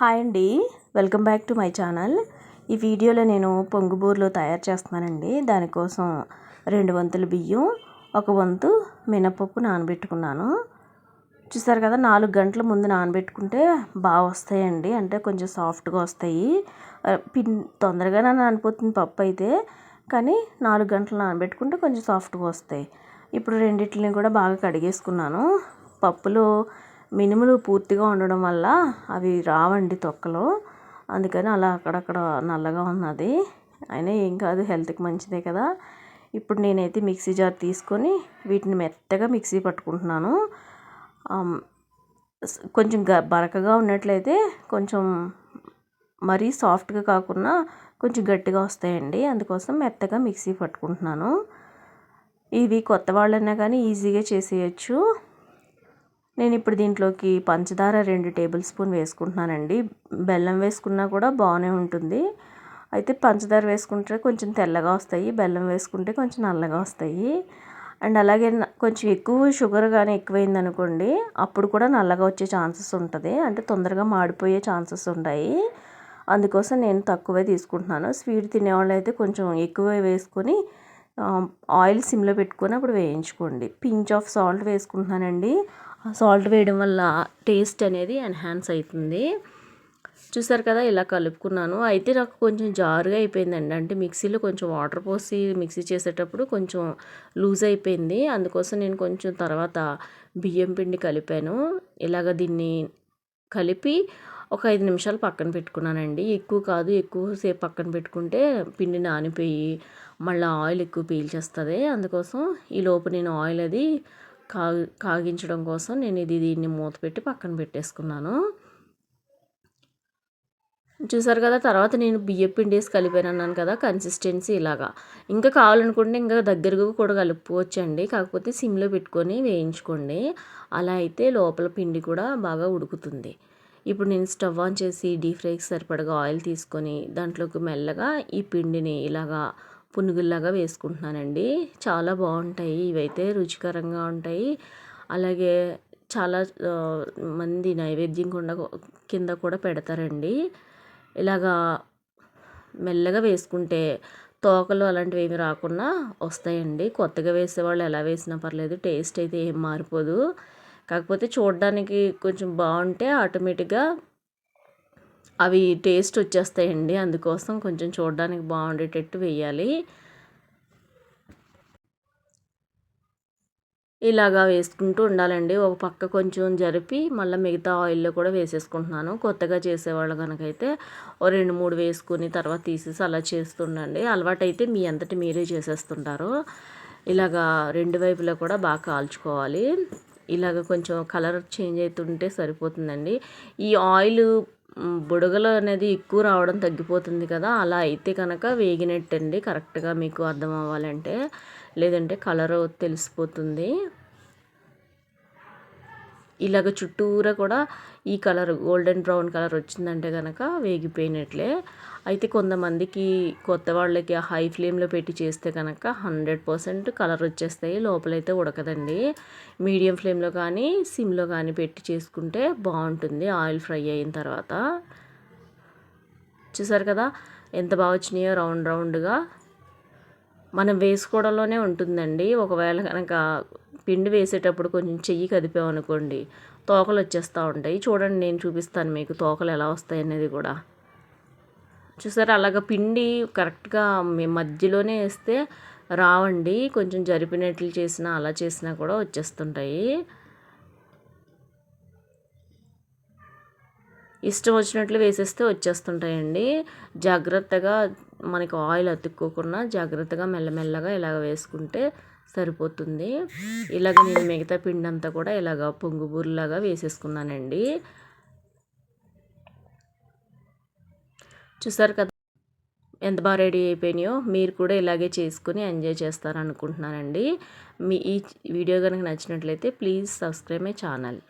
Hi అండి. Welcome back to my channel. ఈ వీడియోలో నేను పొంగుబూర్లు తయారు చేస్తున్నానండి. దానికోసం రెండు వంతులు బియ్యం ఒక వంతు మినపప్పు నానబెట్టుకున్నాను. చూసారు కదా నాలుగు గంటల ముందు నానబెట్టుకుంటే బాగా వస్తాయండి. అంటే కొంచెం సాఫ్ట్గా వస్తాయి. పిన్ తొందరగానే నానిపోతుంది పప్పు అయితే. కానీ నాలుగు గంటలు నానబెట్టుకుంటే కొంచెం సాఫ్ట్గా వస్తాయి. ఇప్పుడు రెండింటిని కూడా బాగా కడిగేసుకున్నాను. పప్పులో మినుములు పూర్తిగా ఉండడం వల్ల అవి రావండి తొక్కలు. అందుకని అలా అక్కడక్కడ నల్లగా ఉన్నది. అయినా ఏం కాదు హెల్త్కి మంచిదే కదా. ఇప్పుడు నేనైతే మిక్సీ జార్ తీసుకొని వీటిని మెత్తగా మిక్సీ పట్టుకుంటున్నాను. కొంచెం గ బరకగా ఉన్నట్లయితే కొంచెం మరీ సాఫ్ట్గా కాకుండా కొంచెం గట్టిగా వస్తాయండి. అందుకోసం మెత్తగా మిక్సీ పట్టుకుంటున్నాను. ఇవి కొత్త వాళ్ళైనా కానీ ఈజీగా చేసేయచ్చు. నేను ఇప్పుడు దీంట్లోకి పంచదార రెండు టేబుల్ స్పూన్ వేసుకుంటున్నానండి. బెల్లం వేసుకున్నా కూడా బాగానే ఉంటుంది. అయితే పంచదార వేసుకుంటే కొంచెం తెల్లగా వస్తాయి. బెల్లం వేసుకుంటే కొంచెం నల్లగా వస్తాయి. అండ్ అలాగే కొంచెం ఎక్కువ షుగర్ కానీ ఎక్కువైంది అనుకోండి అప్పుడు కూడా నల్లగా వచ్చే ఛాన్సెస్ ఉంటుంది. అంటే తొందరగా మాడిపోయే ఛాన్సెస్ ఉంటాయి. అందుకోసం నేను తక్కువే తీసుకుంటున్నాను. స్వీట్ తినేవాళ్ళు అయితే కొంచెం ఎక్కువ వేసుకొని ఆయిల్ సిమ్లో పెట్టుకొని అప్పుడు వేయించుకోండి. పించ్ ఆఫ్ సాల్ట్ వేసుకుంటున్నానండి. సాల్ట్ వేయడం వల్ల టేస్ట్ అనేది ఎన్హాన్స్ అవుతుంది. చూసారు కదా ఇలా కలుపుకున్నాను. అయితే నాకు కొంచెం జారుగా అయిపోయిందండి. అంటే మిక్సీలో కొంచెం వాటర్ పోసి మిక్సీ చేసేటప్పుడు కొంచెం లూజ్ అయిపోయింది. అందుకోసం నేను కొంచెం తర్వాత బియ్యం పిండి కలిపాను. ఇలాగ దీన్ని కలిపి ఒక ఐదు నిమిషాలు పక్కన పెట్టుకున్నానండి. ఎక్కువ కాదు ఎక్కువసేపు పక్కన పెట్టుకుంటే పిండి నానిపోయి మళ్ళీ ఆయిల్ ఎక్కువ పీల్చేస్తుంది. అందుకోసం ఈ లోపు నేను ఆయిల్ అది కాగి కాగించడం కోసం నేను ఇది దీన్ని మూత పెట్టి పక్కన పెట్టేసుకున్నాను. చూసారు కదా తర్వాత నేను బియ్యం పిండి వేసి కలిపాను అన్నాను కదా కన్సిస్టెన్సీ ఇలాగా. ఇంకా కావాలనుకుంటే ఇంకా దగ్గరగా కూడా కలుపుకోవచ్చండి. కాకపోతే సిమ్లో పెట్టుకొని వేయించుకోండి. అలా అయితే లోపల పిండి కూడా బాగా ఉడుకుతుంది. ఇప్పుడు నేను స్టవ్ ఆన్ చేసి డీప్ ఫ్రైకి సరిపడగా ఆయిల్ తీసుకొని దాంట్లోకి మెల్లగా ఈ పిండిని ఇలాగా పునుగుల్లాగా వేసుకుంటున్నానండి. చాలా బాగుంటాయి. ఇవైతే రుచికరంగా ఉంటాయి. అలాగే చాలా మంది నైవేద్యం కింద కింద కూడా పెడతారండి. ఇలాగా మెల్లగా వేసుకుంటే తోకలు అలాంటివి ఏమి రాకుండా వస్తాయండి. కొత్తగా వేసేవాళ్ళు ఎలా వేసినా పర్లేదు టేస్ట్ అయితే ఏం మారిపోదు. కాకపోతే చూడడానికి కొంచెం బాగుంటే ఆటోమేటిక్గా అవి టేస్ట్ వచ్చేస్తాయండి. అందుకోసం కొంచెం చూడడానికి బాగుండేటట్టు వేయాలి. ఇలాగా వేసుకుంటూ ఉండాలండి. ఒక పక్క కొంచెం జరిపి మళ్ళీ మిగతా ఆయిల్లో కూడా వేసేసుకుంటున్నాను. కొత్తగా చేసేవాళ్ళు కనుకైతే ఓ రెండు మూడు వేసుకుని తర్వాత తీసేసి అలా చేస్తుండండి. అలవాటైతే మీ అంతటి మీరే చేసేస్తుంటారు. ఇలాగా రెండు వైపులా కూడా బాగా కాల్చుకోవాలి. ఇలాగ కొంచెం కలర్ చేంజ్ అవుతుంటే సరిపోతుందండి. ఈ ఆయిల్ బుడగలు అనేది ఎక్కువ రావడం తగ్గిపోతుంది కదా అలా అయితే కనుక వేగినట్టండి కరెక్ట్గా మీకు అర్థం అవ్వాలంటే. లేదంటే కలర్ తెలిసిపోతుంది. ఇలాగ చుట్టూరా కూడా ఈ కలర్ గోల్డెన్ బ్రౌన్ కలర్ వచ్చిందంటే కనుక వేగిపోయినట్లే. అయితే కొంతమందికి కొత్త వాళ్ళకి హై ఫ్లేమ్లో పెట్టి చేస్తే కనుక హండ్రెడ్ పర్సెంట్ కలర్ వచ్చేస్తాయి లోపలైతే ఉడకదండి. మీడియం ఫ్లేమ్లో కానీ సిమ్లో కానీ పెట్టి చేసుకుంటే బాగుంటుంది ఆయిల్ ఫ్రై అయిన తర్వాత. చూసారు కదా ఎంత బాగా వచ్చినాయో రౌండ్ రౌండ్గా. మనం వేసుకోవడంలోనే ఉంటుందండి. ఒకవేళ కనుక పిండి వేసేటప్పుడు కొంచెం చెయ్యి కదిపామనుకోండి తోకలు వచ్చేస్తూ ఉంటాయి. చూడండి నేను చూపిస్తాను మీకు తోకలు ఎలా వస్తాయి అనేది కూడా. చూసారా అలాగ పిండి కరెక్ట్గా మధ్యలోనే వేస్తే రావండి. కొంచెం జరిపినట్లు చేసినా అలా చేసినా కూడా వచ్చేస్తుంటాయి. ఇష్టం వచ్చినట్లు వేసేస్తే వచ్చేస్తుంటాయండి. జాగ్రత్తగా మనకి ఆయిల్ అతుక్కోకుండా జాగ్రత్తగా మెల్లమెల్లగా ఇలాగ వేసుకుంటే సరిపోతుంది. ఇలాగ నేను మిగతా పిండి అంతా కూడా ఇలాగ పొంగుబూరులాగా వేసేసుకున్నానండి. చూసారు కదా ఎంత బాగా రెడీ అయిపోయినాయో మీరు కూడా ఇలాగే చేసుకుని ఎంజాయ్ చేస్తారనుకుంటున్నానండి. మీ ఈ వీడియో కనుక నచ్చినట్లయితే ప్లీజ్ సబ్స్క్రైబ్ మై ఛానల్.